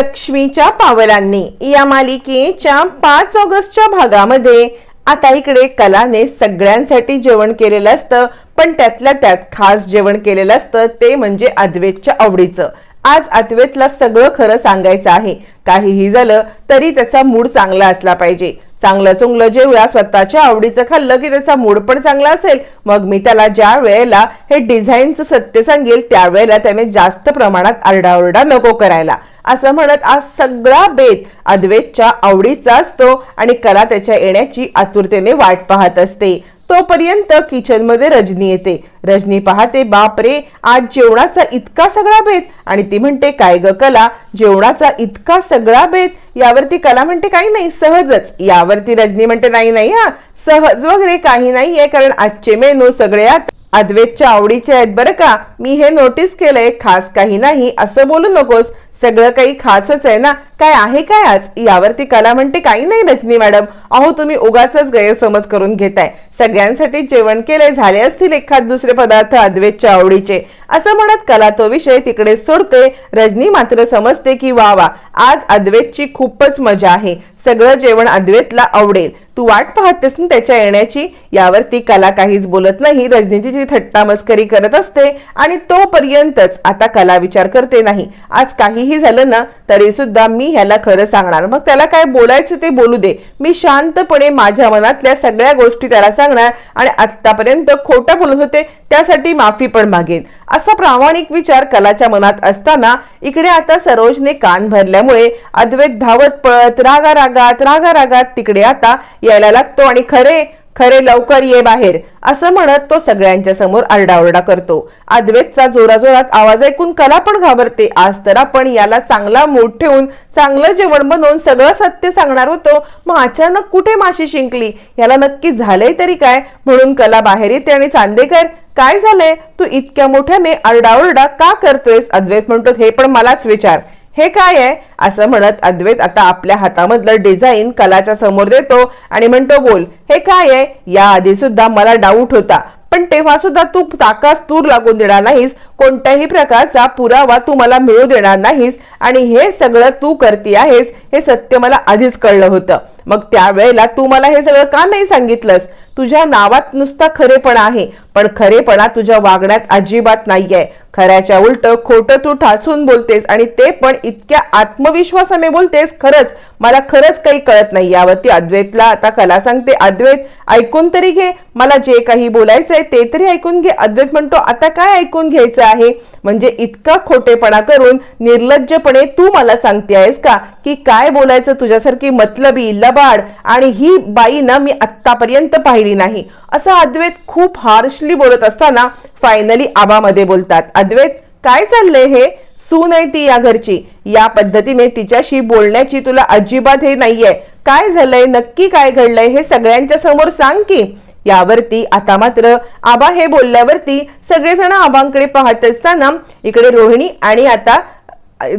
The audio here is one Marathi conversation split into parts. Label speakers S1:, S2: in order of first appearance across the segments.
S1: लक्ष्मीच्या पावलांनी या मालिकेच्या पाच ऑगस्टच्या भागामध्ये आता इकडे कलाने सगळ्यांसाठी जेवण केलेलं असतं पण त्यातल्या त्यात खास जेवण केलेलं असतं ते म्हणजे अद्वेतच्या आवडीचं. आज अद्वेतला सगळं खरं सांगायचं आहे. काहीही झालं तरी त्याचा मूड चांगला असला पाहिजे. चांगलं चुंगलं जेवढा स्वतःच्या आवडीचं खाल्लं की त्याचा मूड पण चांगला असेल. मग मी त्याला ज्या वेळेला हे डिझाईनचं सत्य सांगेल त्यावेळेला त्याने जास्त प्रमाणात आरडाओरडा नको करायला. असं म्हणत आज सगळा बेत अद्वैतच्या आवडीचा असतो आणि कला त्याच्या येण्याची आतुरतेने वाट पाहत असते. तोपर्यंत किचनमध्ये रजनी येते. रजनी पाहते बाप रे आज जेवणाचा इतका सगळा बेत आणि ती म्हणते काय ग कला जेवणाचा इतका सगळा बेत यावरती कला म्हणते काही नाही सहजच. यावरती रजनी म्हणते नाही नाही हा सहज वगैरे काही नाहीये कारण आजचे मेनू सगळे आत अद्वैतच्या आवडीचे आहेत बरं का. मी हे नोटीस केलंय खास काही नाही असं बोलू नकोस. सगळं काही खासच आहे ना? काय आहे काय आज? यावरती कला म्हणते काही नाही रजनी मॅडम. अहो तुम्ही उगाच गैरसमज करून घेताय. सगळ्यांसाठी जेवण केले झाले असतील एखाद दुसरे पदार्थ अद्वेतच्या आवडीचे. असं म्हणत कला तो विषय तिकडे सोडते. रजनी मात्र समजते की वा वा आज अद्वैतची खूपच मजा आहे. सगळं जेवण अद्वैतला आवडेल. तू वाट पाहतेस ना त्याच्या येण्याची? यावरती कला काहीच बोलत नाही. रजनीची जी थट्टा मस्करी करत असते आणि तोपर्यंतच आता कला विचार करते नाही. आज काहीही झालं ना तरी सुद्धा मी ह्याला खरं सांगणार. मग त्याला काय बोलायचं ते बोलू दे. मी शांतपणे माझ्या मनातल्या सगळ्या गोष्टी त्याला सांगणार आणि आतापर्यंत खोटं बोलत होते त्यासाठी माफी पण मागेन. असा प्रामाणिक विचार कलाच्या मनात असताना इकडे आता सरोजने कान भरल्यामुळे अद्वैत धावत पळत रागा रागात रागा रागात तिकडे आता यायला लागतो. आणि खरे खरे लवकर ये बाहेर असं म्हणत तो सगळ्यांच्या समोर आरडाओरडा करतो. अद्वैतचा जोराजोरात आवाज ऐकून कला पण घाबरते. आज तर आपण याला चांगला मूड ठेवून चांगलं जेवण बनवून सगळं सत्य सांगणार होतो. मग अचानक कुठे माशी शिंकली? याला नक्की झालंय तरी काय? म्हणून कला बाहेर येते आणि चांदेकर काय झालंय? तू इतक्या मोठ्याने आरडाओरडा का करतोयस? अद्वैत म्हणतो हे पण मलाच विचार. हे काय आहे? असं म्हणत अद्वैत आता आपल्या हातामधलं डिझाईन कलाच्या समोर देतो आणि म्हणतो बोल हे काय आहे? या आधी सुद्धा मला डाऊट होता. पण तेव्हा सुद्धा तू ताकास तूर लागून देणार नाहीस. कोणत्याही प्रकारचा पुरावा तू मला मिळू देणार नाहीस. आणि हे सगळं तू करती आहेस हे सत्य मला आधीच कळलं होतं. मग त्यावेळेला तू मला हे सगळं का नाही सांगितलंस? तुझ्या नावात नुसता खरेपणा आहे. पण खरेपणा तुझ्या वागण्यात अजिबात नाहीये. खऱ्याच्या उलट खोटं तू ठासून बोलतेस आणि ते पण इतक्या आत्मविश्वासाने बोलतेस खरंच मला खरंच काही कळत नाही. यावरती अद्वैतला आता कला सांगते. अद्वैत ऐकून तरी घे. मला जे काही बोलायचंय ते तरी ऐकून घे. अद्वैत म्हणतो आता काय ऐकून घ्यायचं आहे? म्हणजे इतका खोटेपणा करून निर्लज्जपणे तू मला सांगते आहेस का? की काय बोलायचं तुझ्यासारखी मतलबी लबाड आणि ही बाई ना मी आत्तापर्यंत पाहिली नाही. असं अद्वैत खूप हार्श हार्शली बोलत असताना फायनली आबामध्ये बोलतात. अद्वैत काय चाललंय हे? सून आहे ती या घरची. या पद्धतीने तिच्याशी बोलण्याची तुला अजिबात हे नाहीये. काय झालंय? नक्की काय घडलंय? हे सगळ्यांच्या समोर सांग की. यावरती आता मात्र आबा हे बोलल्यावरती सगळेजण आबांकडे पाहत असताना इकडे रोहिणी आणि आता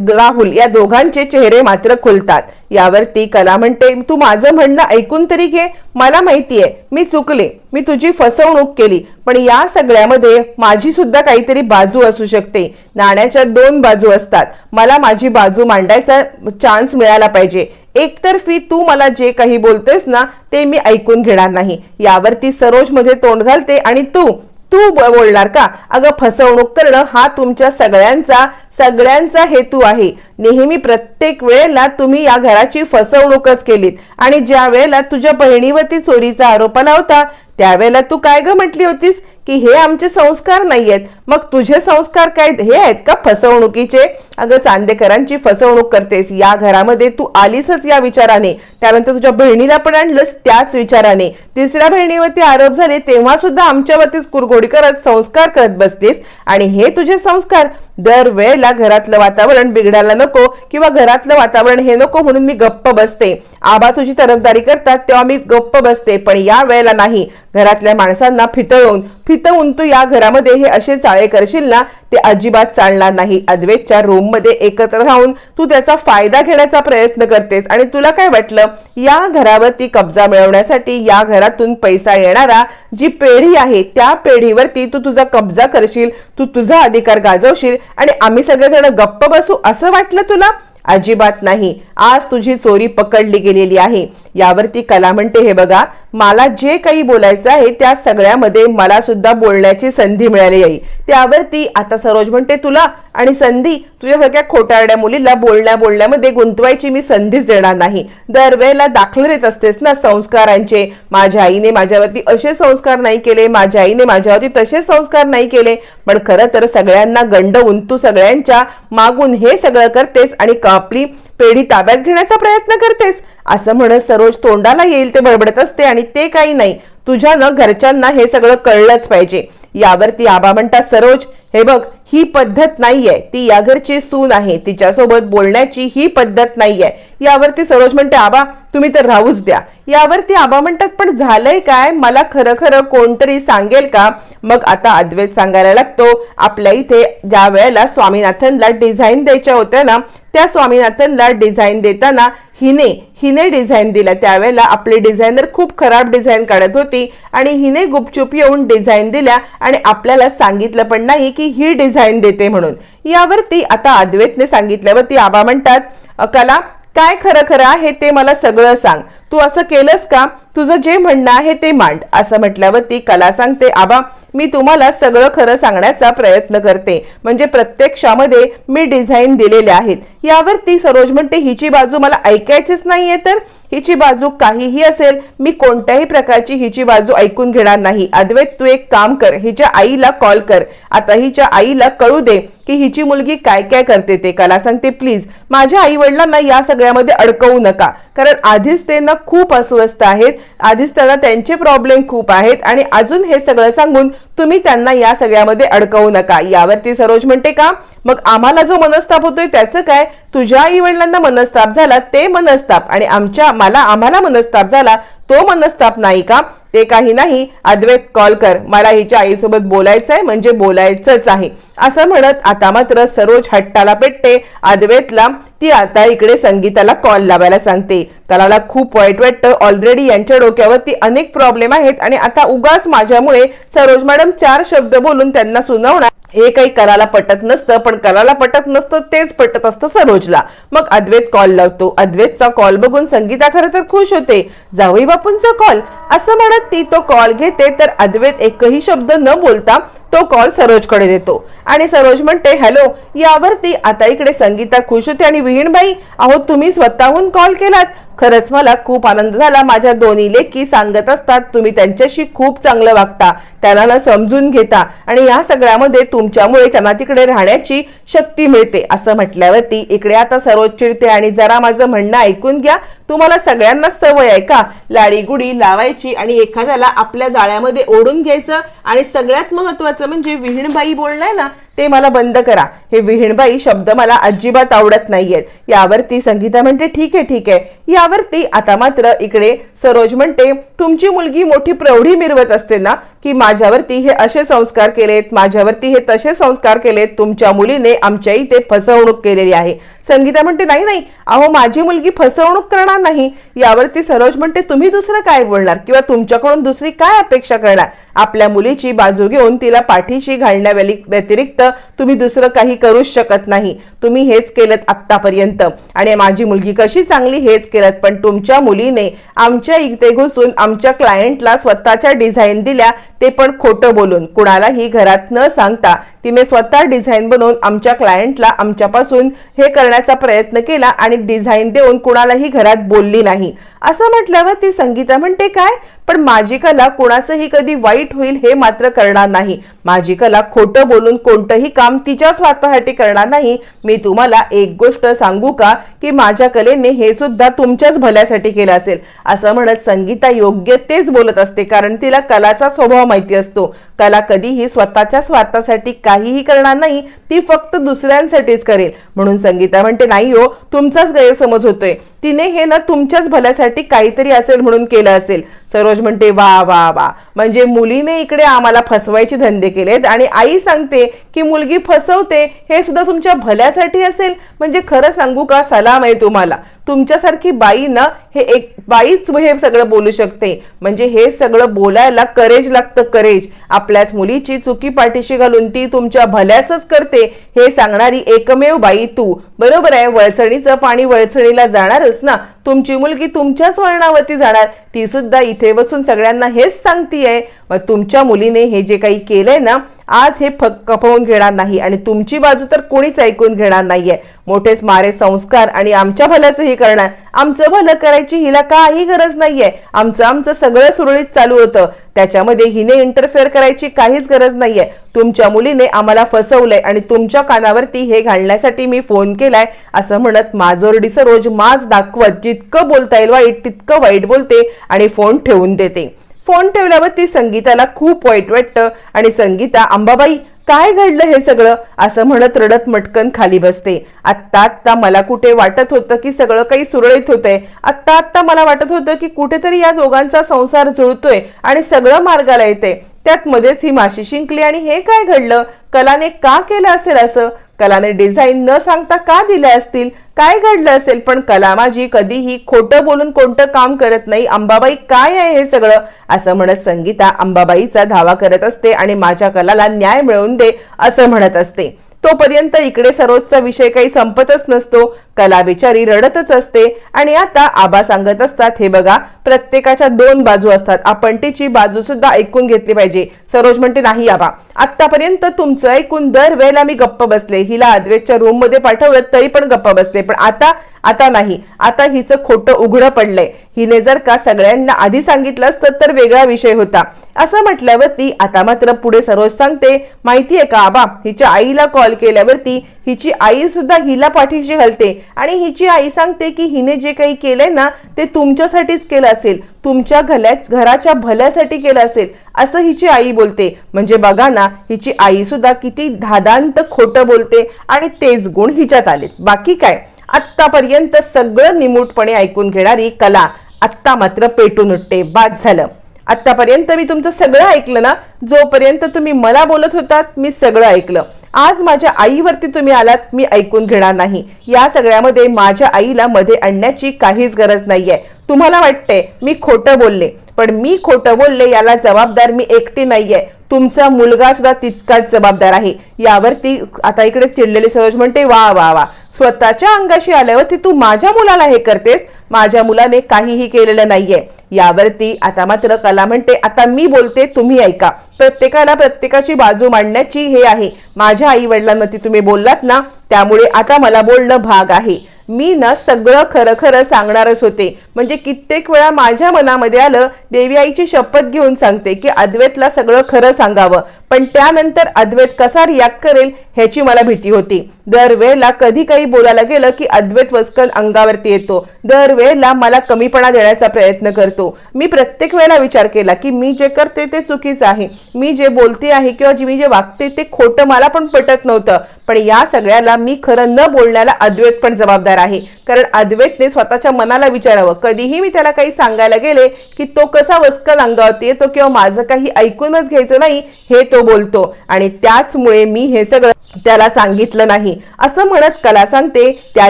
S1: राहुल या दोघांचे चेहरे मात्र खुलतात. यावरती कला म्हणते. तू माझं म्हणणं ऐकून तरी घे. मला माहितीये मी चुकले. मी तुझी फसवणूक केली. पण या सगळ्यामध्ये माझी सुद्धा काहीतरी बाजू असू शकते. नाण्याच्या दोन बाजू असतात. मला माझी बाजू मांडायचा चान्स मिळाला पाहिजे. एकतर्फी तू मला जे काही बोलतेस ना ते मी ऐकून घेणार नाही. यावरती सरोजमध्ये तोंड घालते आणि तू तू बोलणार का? अगं फसवणूक करणं हा तुमच्या सगळ्यांचा सगळ्यांचा हेतू आहे. नेहमी प्रत्येक वेळेला तुम्ही या घराची फसवणूकच केलीत. आणि ज्या वेळेला तुझ्या बहिणीवरती चोरीचा आरोप आला होता त्यावेळेला तू काय ग म्हटली होतीस? की हे आमचे संस्कार नाहीयेत. मग तुझे संस्कार काय? हे आहेत का फसवणुकीचे? अगं चांदेकरांची फसवणूक करतेस. या घरामध्ये तू आलीसच या विचाराने. त्यानंतर तुझ्या बहिणीला पण आणलंस त्याच विचाराने. तिसऱ्या बहिणीवरती आरोप झाले तेव्हा सुद्धा आमच्यावरतीच कुरघोडी करत संस्कार करत बसतेस. आणि हे तुझे संस्कार. दरवेळेला घरातलं वातावरण बिघडायला नको किंवा घरातलं वातावरण हे नको म्हणून मी गप्प बसते. आबा तुझी तरफदारी करतात तेव्हा मी गप्प बसते पण या वेळेला नाही. घरातल्या माणसांना फितळून फितवून तू या घरामध्ये हे असे चाळे करशील ना ते अजिबात चालणार नाही. अद्वैतच्या रूममध्ये एकत्र राहून तू त्याचा फायदा घेण्याचा प्रयत्न करतेस. आणि तुला काय वाटलं? या घरावरती कब्जा मिळवण्यासाठी या घरातून पैसा येणारा जी पेढी आहे त्या पेढीवरती तू तुझा कब्जा करशील तू तुझा अधिकार गाजवशील आणि आम्ही सगळेजण गप्प बसू असं वाटलं तुला? अजिबात नाही. आज तुझी चोरी पकडली गेलेली आहे. यावरती कला म्हणते हे बघा मला जे काही बोलायचं आहे त्या सगळ्यामध्ये मला सुद्धा बोलण्याची संधी मिळाली आहे. त्यावरती आता सरोज म्हणते तुला आणि संधी तुझ्या सगळ्या खोटारड्या मुलीला बोलण्या बोलण्यामध्ये गुंतवायची मी संधीच देणार नाही. दरवेळेला दाखल देत असतेस ना संस्कारांचे. माझ्या आईने माझ्यावरती असे संस्कार नाही केले माझ्या आईने माझ्यावरती तसे संस्कार नाही केले. पण खरं तर सगळ्यांना गंडवून तू सगळ्यांच्या मागून हे सगळं करतेस आणि आपली पेढी ताब्यात घेण्याचा प्रयत्न करतेस. असं म्हणत सरोज तोंडाला येईल ते बडबडत असते आणि ते काही नाही. तुझ्यानं घरच्यांना हे सगळं कळलंच पाहिजे. यावरती आबा म्हणतात सरोज हे बघ ही पद्धत नाहीये. ती या घरची सून आहे. तिच्यासोबत बोलण्याची ही पद्धत नाहीये. यावरती सरोज म्हणते आबा तुम्ही तर राहूच द्या. यावरती आबा म्हणतात पण झालंय काय? मला खरं खरं कोणतरी सांगेल का? मग आता अद्वैत सांगायला लागतो आपल्या इथे ज्या वेळेला स्वामीनाथनला डिझाईन द्यायच्या होत्या ना त्या स्वामीनाथनला डिझाईन देताना हिने हिने डिझाईन दिला. त्यावेळेला आपली डिझायनर खूप खराब डिझाईन काढत होती आणि हिने गुपचूप येऊन डिझाईन दिल्या आणि आपल्याला सांगितलं पण नाही की ही डिझाईन देते म्हणून. यावरती आता अद्वैतने सांगितल्यावरती आबा म्हणतात कला काय खरं खरं आहे ते मला सगळं सांग. तू असं केलंस का? तुझं जे म्हणणं आहे ते मांड. असं म्हटल्यावरती कला सांगते आबा मी तुम्हाला सगळं खरं सांगण्याचा प्रयत्न करते. म्हणजे प्रत्यक्षामध्ये मी डिझाईन दिलेले आहेत. यावरती सरोज म्हणते हिची बाजू मला ऐकायचीच नाहीये तर? हिची बाजू काहीही असेल मी कोणत्याही प्रकारची हिची बाजू ऐकून घेणार नाही. अद्वैत तू एक काम कर. हिच्या आईला कॉल कर. आता हिच्या आईला कळू दे. की हिची मुलगी काय काय करते ते कला सांगते. प्लीज माझ्या आई वडिलांना या सगळ्यामध्ये अडकवू नका. कारण आधीच ते ना खूप अस्वस्थ आहेत. आधीच त्यांना त्यांचे प्रॉब्लेम खूप आहेत. आणि अजून हे सगळं सांगून तुम्ही त्यांना या सगळ्यामध्ये अडकवू नका. यावरती सरोज म्हणते का मग आम्हाला जो मनस्ताप होतोय त्याचं काय? तुझ्या आई वडिलांना मनस्ताप झाला ते मनस्ताप. आणि आमच्या मला आम्हाला मनस्ताप झाला तो मनस्ताप नाही का? ते काही नाही. अद्वैत कॉल कर. मला हिच्या आईसोबत बोलायचं आहे म्हणजे बोलायचंच आहे. असं म्हणत आता मात्र सरोज हट्टाला पेटते. अद्वैतला ती आता इकडे संगीताला कॉल लावायला सांगते. कलाला खूप वाईट वाटतं. ऑलरेडी यांच्या डोक्यावरती अनेक प्रॉब्लेम आहेत. आणि आता उगाच माझ्यामुळे सरोज मॅडम चार शब्द बोलून त्यांना सुनावणार हे काही कराला पटत नसतं पण कराला पटत नसतं तेच पटत असतं सरोजला. मग अद्वैत कॉल लावतो. अद्वैतचा कॉल बघून संगीता खरं तर खुश होते. जावई बापूंचा कॉल असं म्हणत ती तो कॉल घेते तर अद्वैत एकही शब्द न बोलता तो कॉल सरोजकडे देतो. आणि सरोज म्हणते हॅलो यावरती आता इकडे संगीता खुश होते आणि विहीणबाई अहो तुम्ही स्वतःहून कॉल केलात. खरंच मला खूप आनंद झाला. माझ्या दोन्ही लेखी सांगत असतात तुम्ही त्यांच्याशी खूप चांगलं वागता. त्यांना ना समजून घेता. आणि या सगळ्यामध्ये तुमच्यामुळे त्यांना तिकडे राहण्याची शक्ती मिळते असं म्हटल्यावरती इकडे आता सरोज चिडते आणि जरा माझं म्हणणं ऐकून घ्या. तुम्हाला सगळ्यांना सवय आहे का? लाडीगुडी लावायची आणि एखाद्याला आपल्या जाळ्यामध्ये ओढून घ्यायचं. आणि सगळ्यात महत्वाचं म्हणजे विहीणबाई बोलणं ना ते मला बंद करा. हे विहीणबाई शब्द मला अजिबात आवडत नाहीयेत. यावरती संगीता म्हणते ठीक आहे ठीक आहे. यावरती आता मात्र इकडे सरोज म्हणते तुमची मुलगी मोठी प्रौढी मिरवत असते ना की माझ्यावरती हे असे संस्कार केलेत माझ्यावरती हे तसे संस्कार केलेत तुमच्या मुलीने आमच्या इथे फसवणूक केलेली आहे. संगीता म्हणते नाही नाही अहो माझी मुलगी फसवणूक करणार नाही. यावरती सरोज म्हणते तुम्ही दुसरं काय बोलणार? किंवा तुमच्याकडून दुसरी काय अपेक्षा करणार? आपल्या मुलीची बाजू घेऊन तिला पाठीशी घालण्या व्यतिरिक्त तुम्ही दुसरं काही करूच शकत नाही. तुम्ही हेच केलं आत्तापर्यंत. आणि माझी मुलगी कशी चांगली हेच केलं पण तुमच्या मुलीने आमच्या इथे घुसून आमच्या क्लायंटला स्वतःच्या डिझाईन दिल्या ते पण खोटं बोलून. कुणालाही घरात न सांगता तिने स्वतः डिझाईन बनवून आमच्या क्लायंटला आमच्यापासून हे करण्याचा प्रयत्न केला आणि डिझाईन देऊन कुणालाही घरात बोलली नाही. असं म्हटल्यावर ती संगीता म्हणते काय? पण माझी कला कुणाचंही कधी वाईट होईल हे मात्र करणार नाही. माझी कला खोटं बोलून कोणतंही काम तिच्या स्वार्थासाठी करणार नाही. मी तुम्हाला एक गोष्ट सांगू का की माझ्या कलेने हे सुद्धा तुमच्याच भल्यासाठी केलं असेल. असं म्हणत संगीता योग्य तेच बोलत असते कारण तिला कलाचा स्वभाव माहिती असतो. कला कधीही स्वतःच्या स्वार्थासाठी काहीही करणार नाही ती फक्त दुसऱ्यांसाठीच करेल. म्हणून संगीता म्हणते नाही हो तुमचाच गैरसमज होतोय. तिने हे ना तुमच्याच भल्यासाठी काहीतरी असेल म्हणून केलं असेल. सरोज म्हणते वा वा वा. म्हणजे मुलीने इकडे आम्हाला फसवायचे धंदे केलेत आणि आई सांगते की मुलगी फसवते हे सुद्धा तुमच्या भल्यासाठी असेल. म्हणजे खरं सांगू का? सलाम आहे तुम्हाला. तुमच्यासारखी बाई ना हे एक बाईच हे सगळं बोलू शकते. म्हणजे हे सगळं बोलायला करेज लागतं करेज. आपल्याच मुलीची चुकी पाठीशी घालून ती तुमच्या भल्याचंच करते हे सांगणारी एकमेव बाई तू. बरोबर आहे वळचणीचं पाणी वळचणीला जाणारच ना. तुमची मुलगी तुमच्याच वळणावरती जाणार. ती सुद्धा इथे बसून सगळ्यांना हेच सांगतीये. मग तुमच्या मुलीने हे जे काही केलंय ना आज हे फक कपवून घेणार नाही आणि तुमची बाजू तर कोणीच ऐकून घेणार नाहीये. मोठेच मारे संस्कार आणि आमच्या भल्याचं हे करणार आमचं भलं करायची हिला काही गरज नाहीये. आमचं आमचं सगळं सुरळीत चालू होतं. त्याच्यामध्ये हिने इंटरफेअर करायची काहीच गरज नाहीये. तुमच्या मुलीने आम्हाला फसवलंय आणि तुमच्या कानावरती हे घालण्यासाठी मी फोन केलाय. असं म्हणत माजोरडीचं रोज माज दाखवत जितकं बोलता येईल वाईट तितकं वाईट बोलते आणि फोन ठेवून देते. फोन ठेवल्यावर ती संगीताला खूप वाईट वाटतं. आणि संगीता अंबाबाई काय घडलं हे सगळं? असं म्हणत रडत मटकन खाली बसते. आत्ता आत्ता मला कुठे वाटत होतं की सगळं काही सुरळीत होतंय? आत्ता आत्ता मला वाटत होतं की कुठेतरी या दोघांचा संसार जुळतोय आणि सगळं मार्गाला येते त्यात मध्येच ही माशी शिंकली आणि हे काय घडलं? कलाने का केलं असेल असं? कलाने डिझाईन न सांगता का दिले असतील? काय घडलं असेल? पण कलामाजी कधीही खोटं बोलून कोणतं काम करत नाही. अंबाबाई काय आहे हे सगळं? असं म्हणत संगीता अंबाबाईचा धावा करत असते आणि माझ्या कलाला न्याय मिळवून दे असं म्हणत असते. तोपर्यंत इकडे सरोजचा विषय काही संपतच नसतो. कला बिचारी रडतच असते. आणि आता आबा सांगत असतात हे बघा प्रत्येकाच्या दोन बाजू असतात. आपण तिची बाजू सुद्धा ऐकून घेतली पाहिजे. सरोज म्हणते नाही आबा आतापर्यंत तुमचं ऐकून दर वेळेला मी गप्प बसले. हिला अद्वेतच्या रूममध्ये पाठवलं तरी पण गप्प बसले. पण आता आता नाही. आता हिचं खोटं उघडं पडलंय. हिने जर का सगळ्यांना आधी सांगितलं असतं तर वेगळा विषय होता. असं म्हटल्यावरती आता मात्र पुढे सरोज सांगते माहितीये का आबा हिच्या आईला कॉल केल्यावरती हिची आई सुद्धा हिला पाठीशी घालते. आणि हिची आई सांगते की हिने जे काही केलंय ना ते तुमच्यासाठीच केलं असेल तुमच्या घल्या घराच्या भल्यासाठी केलं असेल असं हिची आई बोलते. म्हणजे बघा ना हिची आई सुद्धा किती धादांत खोटं बोलते आणि तेच गुण हिच्यात आलेत. बाकी काय? आत्तापर्यंत सगळं निमूटपणे ऐकून घेणारी कला आत्ता मात्र पेटून उठते. बाद झालं. आतापर्यंत मी तुमचं सगळं ऐकलं ना? जोपर्यंत तुम्ही मला बोलत होतात मी सगळं ऐकलं. आज माझ्या आईवरती तुम्ही आलात मी ऐकून घेणार नाही. या सगळ्यामध्ये माझ्या आईला मध्ये आणण्याची काहीच गरज नाहीये. तुम्हाला वाटते मी खोटं बोलले पण मी खोटं बोलले याला जबाबदार मी एकटी नाहीये. तुमचा मुलगा सुद्धा तितकाच जबाबदार आहे. यावरती आता इकडे चिडलेली सरोज म्हणते वा वा वा स्वतःच्या अंगाशी आल्यावरती तू माझ्या मुलाला हे करतेस? माझ्या मुलाने काहीही केलेलं नाहीये. यावरती आता मात्र कला म्हणते आता मी बोलते तुम्ही ऐका. प्रत्येकाला प्रत्येकाची बाजू मांडण्याची हे आहे. माझ्या आई वडिलांवरती तुम्ही बोललात ना त्यामुळे आता मला बोलणं भाग आहे. मी ना सगळं खरं खरं सांगणारच होते. म्हणजे कित्येक वेळा माझ्या मनामध्ये आलं देवी आईची शपथ घेऊन सांगते की अद्वैतला सगळं खरं सांगावं. पण त्यानंतर अद्वैत कसा रिॲक्ट करेल ह्याची मला भीती होती. दरवेळेला कधी काही बोलायला गेलं की अद्वैत वस्कल अंगावरती येतो. दरवेळेला मला कमीपणा देण्याचा प्रयत्न करतो. मी प्रत्येक वेळेला विचार केला की मी जे करते ते चुकीचं आहे. मी जे बोलते आहे किंवा जी मी जे वागते ते खोटं मला पण पटत नव्हतं. पण या सगळ्याला मी खरं न बोलण्याला अद्वैत पण जबाबदार आहे. कारण अद्वैतने स्वतःच्या मनाला विचारावं. कधीही मी त्याला काही सांगायला गेले की तो कसा वस्कल अंगावरती येतो किंवा माझं काही ऐकूनच घ्यायचं नाही हे तो बोलतो. आणि त्याचमुळे मी हे सगळं त्याला सांगितलं नाही. असं म्हणत कला सांगते त्या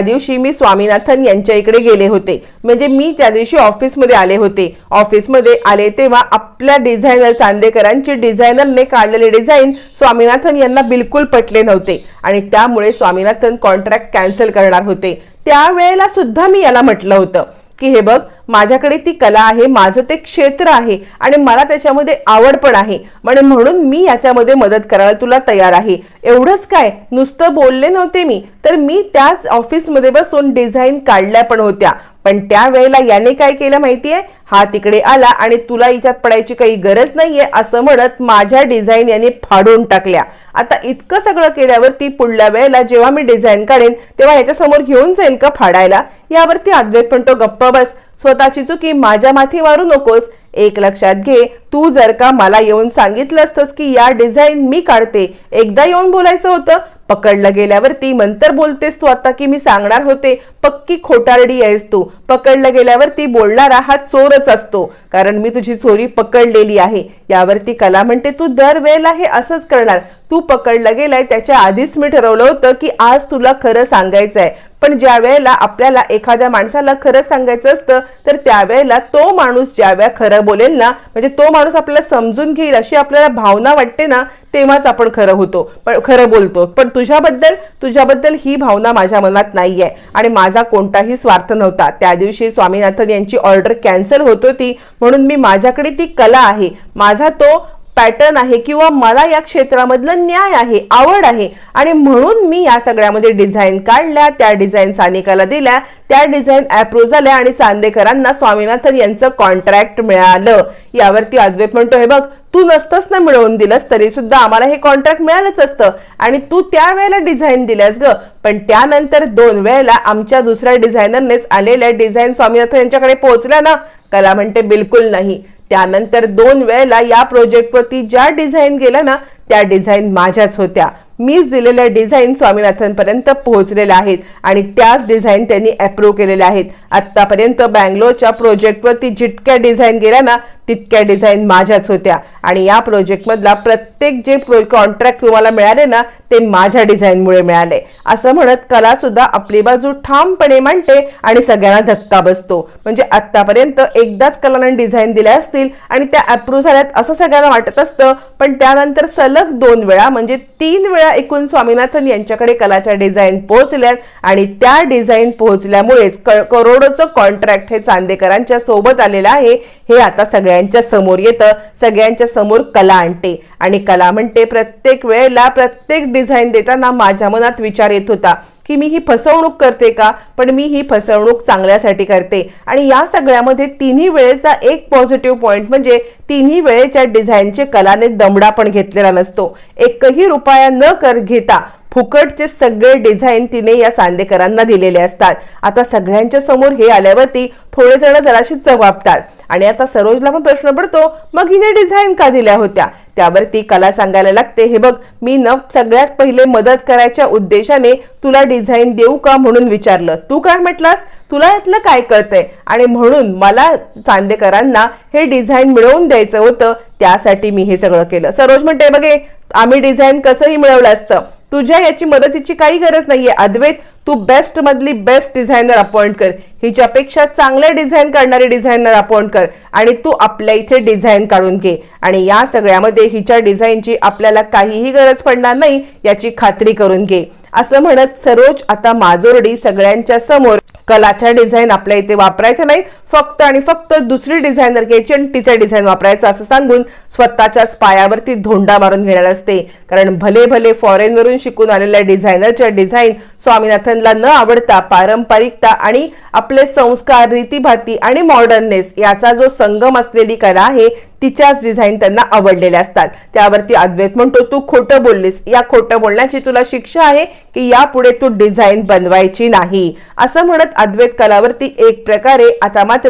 S1: दिवशी मी स्वामीनाथन यांच्या इकडे गेले होते. म्हणजे मी त्या दिवशी ऑफिसमध्ये आले होते. ऑफिसमध्ये आले तेव्हा आपल्या डिझायनर चांदेकरांची डिझायनरने काढलेले डिझाईन स्वामीनाथन यांना बिलकुल पटले नव्हते. आणि त्यामुळे स्वामीनाथन कॉन्ट्रॅक्ट कॅन्सल करणार होते. त्यावेळेला सुद्धा मी याला म्हटलं होतं की हे बघ माझ्याकडे ती कला आहे माझं ते क्षेत्र आहे आणि मला त्याच्यामध्ये आवड पण आहे म्हणजे म्हणून मी याच्यामध्ये मदत करायला तुला तयार आहे. एवढंच काय? नुसतं बोलले नव्हते मी. तर मी त्याच ऑफिसमध्ये बसून डिझाईन काढल्या पण होत्या. पण त्यावेळेला याने काय केलं माहितीये? हा तिकडे आला आणि तुला इथ्यात पडायची काही गरज नाहीये असं म्हणत माझ्या डिझाईन याने फाडून टाकल्या. आता इतकं सगळं केल्यावरती पुढल्या वेळेला जेव्हा मी डिझाईन काढेन तेव्हा ह्याच्यासमोर घेऊन जाईल का फाडायला? यावरती अद्वैत पण तो गप्प बस. स्वतःची चुकी माझ्या माथी मारू नकोस. एक लक्षात घे तू जर का मला येऊन सांगितलं असतंस की या डिझाईन मी काढते. एकदा येऊन बोलायचं होतं पकडलं गेल्यावरती नंतर बोलतेस तू आता की मी सांगणार होते पक्की खोटारडी आहेस तू. पकडलं गेल्यावरती बोलणारा हा चोरच असतो. कारण मी तुझी चोरी पकडलेली आहे. यावरती कला म्हणते तू दरवेळेला हे असंच करणार. तू पकडलं गेलाय त्याच्या आधीच मी ठरवलं होतं की आज तुला खरं सांगायचं आहे पण ज्या वेळेला आपल्याला एखाद्या माणसाला खरं सांगायचं असतं तर त्यावेळेला तो माणूस ज्या वेळा खरं बोलेल ना म्हणजे तो माणूस आपल्याला समजून घेईल अशी आपल्याला भावना वाटते ना तेव्हाच आपण खरं होतो पण खरं बोलतो. पण तुझ्याबद्दल तुझ्याबद्दल ही भावना माझ्या मनात नाही आहे आणि माझा कोणताही स्वार्थ नव्हता. त्या दिवशी स्वामीनाथन यांची ऑर्डर कॅन्सल होत होती. म्हणून मी माझ्याकडे ती कला आहे. माझा तो पॅटर्न आहे किंवा मला या क्षेत्रामधलं न्याय आहे आवड आहे आणि म्हणून मी या सगळ्यामध्ये डिझाईन काढल्या त्या डिझाईन सानिकाला दिल्या त्या डिझाईन अप्रूव्ह झाल्या आणि चांदेकरांना स्वामीनाथन यांचं कॉन्ट्रॅक्ट मिळालं. यावरती अद्वैत म्हणतो हे बघ तू नसतंच ना मिळवून दिलंस तरी सुद्धा आम्हाला हे कॉन्ट्रॅक्ट मिळालंच असतं आणि तू त्या वेळेला डिझाईन दिल्यास ग. पण त्यानंतर दोन वेळेला आमच्या दुसऱ्या डिझायनरनेच आलेल्या डिझाईन स्वामीनाथन यांच्याकडे पोहोचल्या ना. कला म्हणते बिलकुल नाही. त्यानंतर दोन वेळेला या प्रोजेक्टवरती ज्या डिझाईन गेल्या ना त्या डिझाईन माझ्याच होत्या. मीच दिलेल्या डिझाईन स्वामीनाथनपर्यंत पोहोचलेल्या आहेत. आणि त्याच डिझाईन त्यांनी अप्रूव्ह केलेल्या आहेत. आतापर्यंत बँगलोरच्या प्रोजेक्टवरती जितक्या डिझाईन गेल्या ना तितक्या डिझाईन माझ्याच होत्या. आणि या प्रोजेक्टमधला प्रत्येक जे कॉन्ट्रॅक्ट तुम्हाला मिळाले ना ते माझ्या डिझाईनमुळे मिळाले. असं म्हणत कला सुद्धा आपली बाजू ठामपणे मांडते आणि सगळ्यांना धक्का बसतो. म्हणजे आतापर्यंत एकदाच कलानं डिझाईन दिल्या असतील आणि त्या अप्रूव्ह झाल्यात असं सगळ्यांना वाटत असतं पण त्यानंतर सलग दोन वेळा म्हणजे तीन वेळा ऐकून स्वामीनाथन यांच्याकडे कलाच्या डिझाईन पोहोचल्यात आणि त्या डिझाईन पोहोचल्यामुळेच क- करोडोचं कॉन्ट्रॅक्ट हे चांदेकरांच्या सोबत आलेलं आहे. हे आता सगळ्यांच्या समोर येतं. सगळ्यांच्या समोर कला आणते. आणि कला म्हणते प्रत्येक वेळेला प्रत्येक डिझाईन देताना माझ्या मनात विचार येत होता. की मी ही फसवणूक करते का? पण मी ही फसवणूक चांगल्यासाठी करते. आणि या सगळ्यामध्ये तिन्ही वेळेचा एक पॉझिटिव्ह पॉईंट म्हणजे तिन्ही वेळेच्या डिझाईनचे कलाने दमडा पण घेतलेला नसतो. एकही रुपया न कर घेता फुकटचे सगळे डिझाईन तिने या चांदेकरांना दिलेले असतात. आता सगळ्यांच्या समोर हे आल्यावरती थोडे जण जराशी जबाबतात आणि आता सरोजला पण प्रश्न पडतो मग हिने डिझाईन का दिल्या होत्या? त्यावर ती कला सांगायला लागते. हे बघ मी न सगळ्यात पहिले मदत करायच्या उद्देशाने तुला डिझाईन देऊ का म्हणून विचारलं. तू काय म्हटलास? तुला यातलं काय कळतंय? आणि म्हणून मला चांदेकरांना हे डिझाईन मिळवून द्यायचं होतं त्यासाठी मी हे सगळं केलं. सरोज म्हणते बघे आम्ही डिझाईन कसंही मिळवलं असतं तुझ्या याची मदतीची काही गरज नाहीये. अद्वैत तू बेस्ट मधली बेस्ट डिझायनर अपॉइंट कर. हिच्यापेक्षा चांगले डिझाईन काढणारी डिझायनर अपॉइंट कर. आणि तू आपल्या इथे डिझाईन काढून घे. आणि या सगळ्यामध्ये हिच्या डिझाईनची आपल्याला काहीही गरज पडणार नाही याची खात्री करून घे. असं म्हणत सरोज आता माजोरडी सगळ्यांच्या समोर कलाच्या डिझाईन आपल्या इथे वापरायच्या नाही फक्त आणि फक्त दुसरी डिझायनर घ्यायची आणि तिचा डिझाईन वापरायचं असं सांगून स्वतःच्याच पायावरती धोंडा मारून घेणार असते. कारण भले भले फॉरेनवरून शिकून आलेल्या डिझायनरच्या डिझाईन स्वामीनाथनला न आवडता पारंपरिकता आणि आपले संस्कार रीतीभाती आणि मॉडर्ननेस याचा जो संगम असलेली कला आहे तिच्याच डिझाईन त्यांना आवडलेल्या असतात. त्यावरती अद्वैत म्हणतो तू खोटं बोललीस. या खोटं बोलण्याची तुला शिक्षा आहे की यापुढे तू डिझाईन बनवायची नाही? असं म्हणत अद्वैत कलावरती एक प्रकारे आता मात्र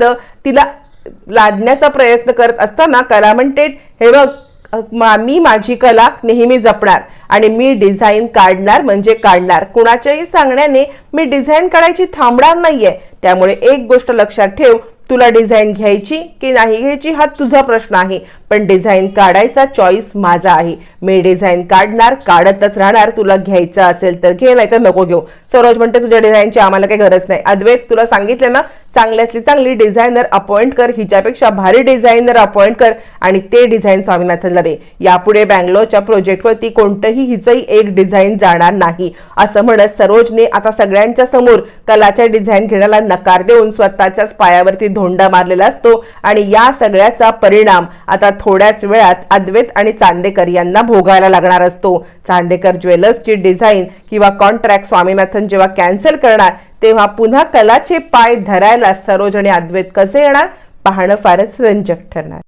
S1: तिला लादण्याचा प्रयत्न करत असताना कला म्हणते हे बघ मी माझी कला नेहमी जपणार आणि मी डिझाईन काढणार म्हणजे काढणार. कुणाच्याही सांगण्याने मी डिझाईन काढायची थांबणार नाहीये. त्यामुळे एक गोष्ट लक्षात ठेव तुला डिझाईन घ्यायची की नाही घ्यायची हा तुझा प्रश्न आहे. पण डिझाईन काढायचा चॉईस माझा आहे. मी डिझाईन काढणार काढतच राहणार तुला घ्यायचं असेल तर घे नाही तर नको घेऊ. सरोज म्हणते तुझ्या डिझाईनची आम्हाला काही गरज नाही. अद्वैत तुला सांगितलं ना चांगल्यातली चांगली डिझायनर अपॉइंट कर हिच्यापेक्षा भारी डिझायनर अपॉइंट कर आणि ते डिझाईन स्वामीनाथन लवे यापुढे बँगलोरच्या प्रोजेक्टवरती कोणतंही हिचंही एक डिझाईन जाणार नाही. असं म्हणत सरोजने आता सगळ्यांच्या समोर कलाच्या डिझाईन घेण्याला नकार देऊन स्वतःच्याच पायावरती धोंडा मारलेला असतो आणि या सगळ्याचा परिणाम आता थोड्याच वेळात अद्वैत आणि चांदेकर यांना भोगायला लागणार असतो. चांदेकर ज्वेलर्सची डिझाईन किंवा कॉन्ट्रॅक्ट स्वामीनाथन जेव्हा कॅन्सल करणार तेव्हा पुन्हा कलाचे पाय धरायला सरोज आणि अद्वैत कसे येणार? पाहणं फारच रंजक ठरणार.